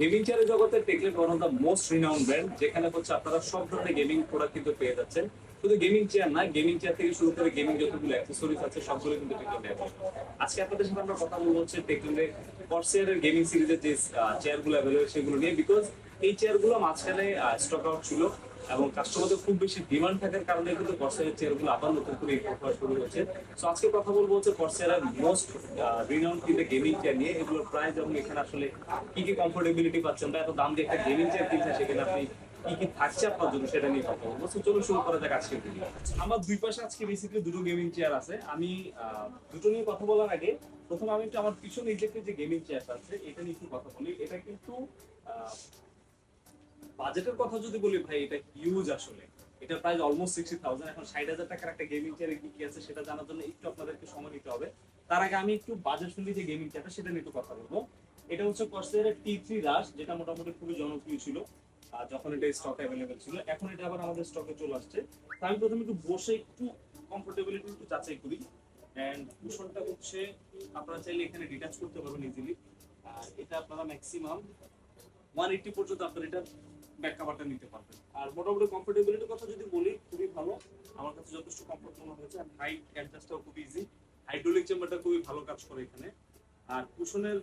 Gaming চেয়ারের জগতে টেকলেট one of the most renowned brand যেখানে হচ্ছে আপনারা সব ধরনের গেমিং প্রোডাক্ট কিন্তু পেয়ে যাচ্ছেন। শুধু গেমিং চেয়ার না গেমিং চেয়ার থেকে শুরু করে গেমিং যতগুলো অ্যাক্সেসরিজ আছে, সবগুলো কিন্তু টেকলেট দেওয়া আজকে আপনাদের সাথে আমরা কথা বলব হচ্ছে টেকলেটের কর্সিয়ারের গেমিং সিরিজের যে চেয়ারগুলো অ্যাভেলেবল সেগুলো নিয়ে বিকজ এই চেয়ারগুলো মাঝখানে স্টক আউট ছিল। এবং কাস্টমারদের খুব বেশি ডিমান্ড থাকার কারণে কিন্তু কর্সিয়ারের চেয়ারগুলো আবার নতুন করে ইম্পোর্ট শুরু হচ্ছে সো আজকে কথা বলব হচ্ছে কর্সিয়ারের মোস্ট রিনাউন্ড কিন্তু গেমিং চেয়ার নিয়ে। এগুলোর প্রাইস এবং এখানে আসলে কি কি কমফোর্টেবিলিটি পাচ্ছেন বা এত দাম দিয়ে একটা গেমিং চেয়ার কিনছেন সেখানে আপনি কি কি থাকছে আপনার জন্য সেটা নিয়ে কথা বলব। চলুন শুরু করা যাক আজকে আমার দুই পাশে আজকে বেসিক্যালি দুটো গেমিং চেয়ার আছে। আমি দুটো নিয়ে কথা বলার আগে প্রথম আমি একটু আমার পিছনে ইলেকট্রিক যে গেমিং চেয়ারটা আছে, এটা নিয়ে একটু কথা বলি। এটা কিন্তু বাজেটের কথা যদি বলি ভাই, এটা হিউজ আসলে। এটা প্রায় অলমোস্ট সিক্সটি থাউজেন্ড এখন ষাট হাজার টাকার একটা গেমিং চেয়ারে কি কি আছে সেটা জানার জন্য একটু আপনাদেরকে সময় নিতে হবে। তার আগে আমি একটু বাজেট ফ্রেন্ডলি যে গেমিং চেয়ারটা সেটা নিয়ে একটু কথা বলব। এটা হচ্ছে কস্টের টি থ্রি রাশ যেটা মোটামুটি খুবই জনপ্রিয় ছিল যখন এটা স্টক অ্যাভেলেবেল ছিল। এখন এটা আবার আমাদের স্টকে চলে আসছে। তো আমি প্রথমে একটু বসে একটু কমফোর্টেবিলিটি একটু যাচাই করি। অ্যান্ড কুশনটা হচ্ছে, আপনারা চাইলে এখানে ডিটাচ করতে পারবেন ইজিলি আর এটা আপনারা ম্যাক্সিমাম ওয়ান এইটটি পর্যন্ত আপনার এটা ব্যাক কাভারটা নিতে পারবেন। আর মোটামুটি কমফোর্টেবিলিটির কথা যদি বলি, খুবই ভালো। আমার কাছে যথেষ্ট কমফোর্ট হয়েছে। আর হাইট অ্যাডজাস্টটাও খুব ইজি হাইড্রোলিক চেম্বারটা খুবই ভালো কাজ করে এখানে। আর কুশনের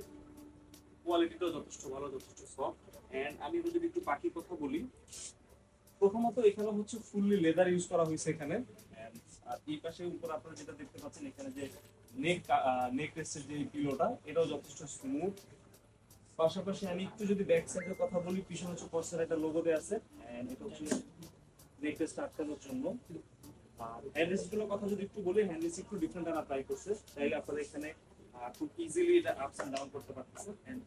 কোয়ালিটিটাও যথেষ্ট ভালো, যথেষ্ট সফট এন্ড আমি যদি একটু বাকি কথা বলি, প্রথমত এখানে হচ্ছে ফুললি লেদার ইউজ করা হয়েছে এখানে। আর এই পাশে উপর আপনারা যেটা দেখতে পাচ্ছেন, এখানে যে নেক নেক রেস্টের যে পিলোটা এটাও যথেষ্ট স্মুথ পাশাপাশি আমি একটু যদি ব্যাক সাইডের কথা বলি, পিছনে হচ্ছে কর্সের একটা লোগো দেওয়া আছে এন্ড এটা হচ্ছে নেক রেস্ট আটকানোর জন্য। আর রেস্টগুলোর কথা যদি একটু বলি হ্যান্ড একটু ডিফারেন্ট আর ট্রাই করছে, তাইলে আপনারা এখানে খুব ইজিলি এটা আপস এন্ড ডাউন করতে পারতেছেন। And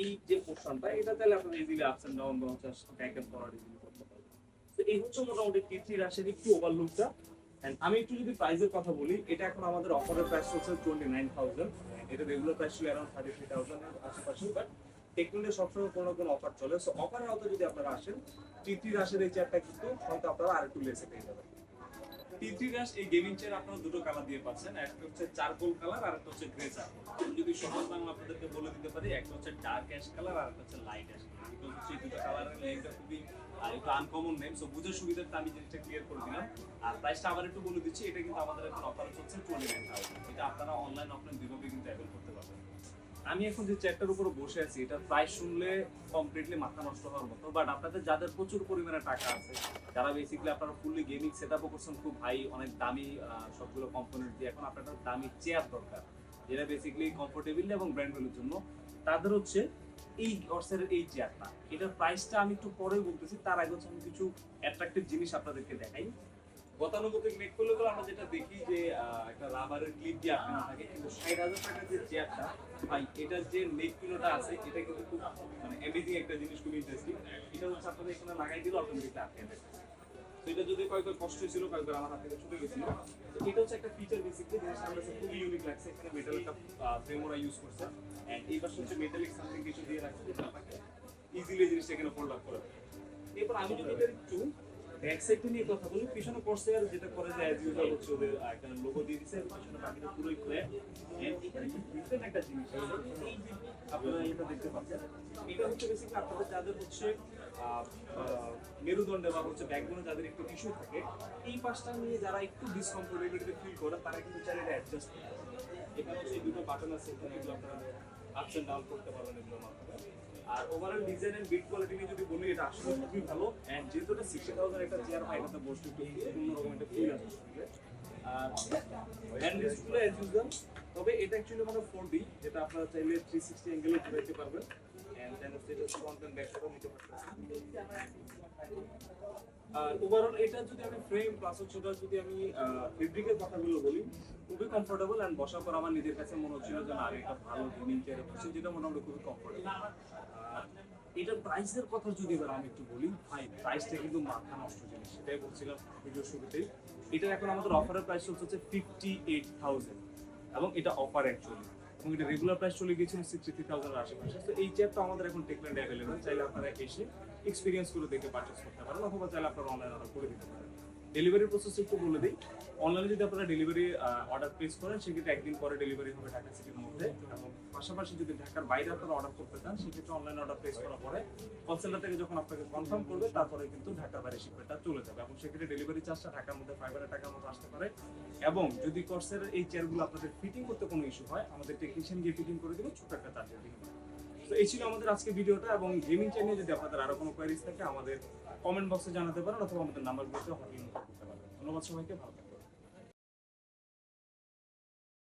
এই যে পোর্শনটা এটা তাহলে আপনারা ইজিলি আপস এন্ড ডাউন বা হচ্ছে ব্যাক এন্ড ফরওয়ার্ড ইজিলি করতে পারবেন। তো এই হচ্ছে মোটামুটি টি থ্রি রাশের একটু ওভারলুকটা এন্ড আমি একটু যদি প্রাইসের কথা বলি, এটা এখন আমাদের অফারের প্রাইস হচ্ছে টোয়েন্টি নাইন থাউজেন্ড এটা রেগুলার প্রাইস ছিল অ্যারাউন্ড থার্টি থ্রি থাউজেন্ড আশেপাশে বাট টেকনোলে সবসময় কোনো কোনো অফার চলে। সো অফারের আওতায় যদি আপনারা আসেন থ্রি রাশের এই চেয়ারটা কিন্তু হয়তো আপনারা আরেকটু লেসে পেয়ে যাবেন। থ্রি রাশ এই গেমিং চেয়ার আপনারা দুটো কালার দিয়ে পাচ্ছেন। একটা হচ্ছে চারকোল কালার আর একটা হচ্ছে গ্রে চারকোল যদি সহজ বাংলা আপনাদেরকে বলে দিতে পারি, একটা হচ্ছে ডার্ক অ্যাশ কালার আর একটা হচ্ছে লাইট অ্যাশ কালার বিকজ হচ্ছে দুটো কালারের খুবই একটু আনকমন নেম সো বুঝার সুবিধার্থে আমি জিনিসটা ক্লিয়ার করে দিলাম। আর প্রাইসটা আবার একটু বলে দিচ্ছি, এটা কিন্তু আমাদের এখন অফার হচ্ছে টোয়েন্টি নাইন থাউজেন্ড এটা আপনারা অনলাইন অফলাইন দুইভাবে কিন্তু অ্যাভেল করতে পারবেন। আমি এখন যে চেয়ারটার উপর বসে আছি এটা প্রাইস শুনলে কমপ্লিটলি মাথা নষ্ট হওয়ার মতো বাট আপনাদের যাদের প্রচুর পরিমাণে টাকা আছে, যারা বেসিক্যালি আপনারা ফুললি গেমিং সেট আপও করছেন, খুব হাই অনেক দামি সবগুলো কম্পোনেন্ট দিয়ে এখন আপনার দামি চেয়ার দরকার, যেটা বেসিক্যালি কমফোর্টেবল এবং ব্র্যান্ড ভ্যালুর জন্য। তাদের হচ্ছে এই অর্সের এই চেয়ারটা এটার প্রাইসটা আমি একটু পরে বলতেছি, তার আগে আমি কিছু অ্যাট্রাকটিভ জিনিস আপনাদেরকে দেখাই। গতানুগতিক নেক করলে আমরা যেটা দেখি যে একটা রাবারের ক্লিপ দিয়ে আটকানো থাকে, কিন্তু ষাট হাজার টাকার যে চেয়ারটা ভাই, এটার যে নেক আছে, এটা কিন্তু খুব মানে অ্যামেজিং একটা জিনিস, খুব ইন্টারেস্টিং এটা হচ্ছে আপনাদের এখানে লাগাই দিলে অটোমেটিকলি আটকে তো এটা যদি কয়েকবার কষ্ট ছিল কয়েকবার আমার হাত থেকে ছুটে গেছিল। এটা হচ্ছে একটা ফিচার বেসিকলি যেটা আমার কাছে খুবই ইউনিক লাগছে। এখানে মেটাল একটা ফ্রেম ওরা ইউজ করছে। এন্ড এই পাশে হচ্ছে মেটালিক সামথিং কিছু দিয়ে রাখছে ইজিলি জিনিসটা এখানে ফোল্ড আপ করে এরপর আমি যদি এটা একটু ব্যাক নিয়ে কথা বলি, পিছনে কর্সের যেটা করে যে অ্যাজ ইউজুয়াল হচ্ছে ওদের একটা লোগো দিয়ে দিছে পিছনে বাকিটা পুরোই একটা জিনিস আপনারা এটা দেখতে পাচ্ছেন, এটা হচ্ছে আপনাদের যাদের হচ্ছে মেরুদণ্ডে বা হচ্ছে ব্যাকবোনে যাদের একটু ইস্যু থাকে, এই পাশটা নিয়ে যারা একটু ডিসকমফোর্টেবিলিটি ফিল করে, তারা কিন্তু চাইলে এটা অ্যাডজাস্ট করতে পারে। এখানে হচ্ছে দুটো বাটন আছে, এখানে আপনারা আপস এন্ড ডাউন করতে পারবেন এগুলোর মাধ্যমে। আর overall design and build quality নিয়ে যদি বলি, এটা আসলে খুবই ভালো। এন্ড যেহেতু এটা সিক্সটি থাউজেন্ড একটা চেয়ার হয় এটাতে বসতে একটু অন্যরকম একটা ফিল আছে আর হ্যান্ড রেস্টগুলো ইউজুয়াল তবে এটা অ্যাকচুয়ালি মানে ফোর ডি যেটা আপনারা চাইলে থ্রি সিক্সটি অ্যাঙ্গেলে ঘুরাইতে পারবেন। এটা পারবেন। আর ওভারঅল এটা যদি আমি ফ্রেম প্লাস যদি আমি ফেব্রিকের কথাগুলো বলি, খুবই কমফোর্টেবল এন্ড বসার পর আমার নিজের কাছে মনে হচ্ছিল যে না একটা ভালো গেমিং চেয়ারে খুবই কমফোর্টেবল এটার প্রাইসের কথা যদি এবার আমি একটু বলি, ভাই প্রাইসটা কিন্তু মাথা নষ্ট জিনিস সেটাই বলছিলাম ভিডিও শুরুতেই। এটা এখন আমাদের অফারের প্রাইস হচ্ছে ফিফটি এইট থাউজেন্ড এবং এটা অফার অ্যাকচুয়ালি এবং এটা রেগুলার প্রাইস চলে গিয়েছিল সিক্সটি থ্রি থাউজেন্ড আশেপাশে। তো এই চেয়ারটা আমাদের এখন টেকল্যান্ড অ্যাভেলেবেল চাইলে আপনারা এসে এক্সপিরিয়েন্স করে দেখে পারচেস করতে পারেন অথবা চাইলে আপনারা অনলাইন অর্ডার করে দিতে পারেন। ডেলিভারি প্রসেস একটু বলে দিই। অনলাইনে যদি আপনারা ডেলিভারি অর্ডার প্লেস করেন, সেক্ষেত্রে একদিন পরে ডেলিভারি হবে ঢাকা সিটির মধ্যে। এবং পাশাপাশি যদি ঢাকার বাইরে আপনারা অর্ডার করতে চান, সেক্ষেত্রে অনলাইনে অর্ডার প্লেস করার পরে কল সেন্টার থেকে যখন আপনাকে কনফার্ম করবে, তারপরে কিন্তু ঢাকার বাইরে শিপমেন্টটা চলে যাবে। এবং সেক্ষেত্রে ডেলিভারি চার্জটা ঢাকার মধ্যে ফাইভ হাজার টাকার মতো আসতে পারে। এবং যদি কর্সের এই চেয়ারগুলো আপনাদের ফিটিং করতে কোনো ইস্যু হয়, আমাদের টেকনিশিয়ান গিয়ে ফিটিং করে দিবে ছোট একটা চার্জের বিনিময়ে তো এই ছিল আমাদের আজকে ভিডিওটা এবং গেমিং নিয়ে যদি আপনাদের আরও কোনো কোয়ারিজ থাকে, আমাদের কমেন্ট বক্সে জানাতে পারেন অথবা আমাদের নাম্বারগুলোতে হটিং করতে পারেন ধন্যবাদ সবাইকে, ভালো।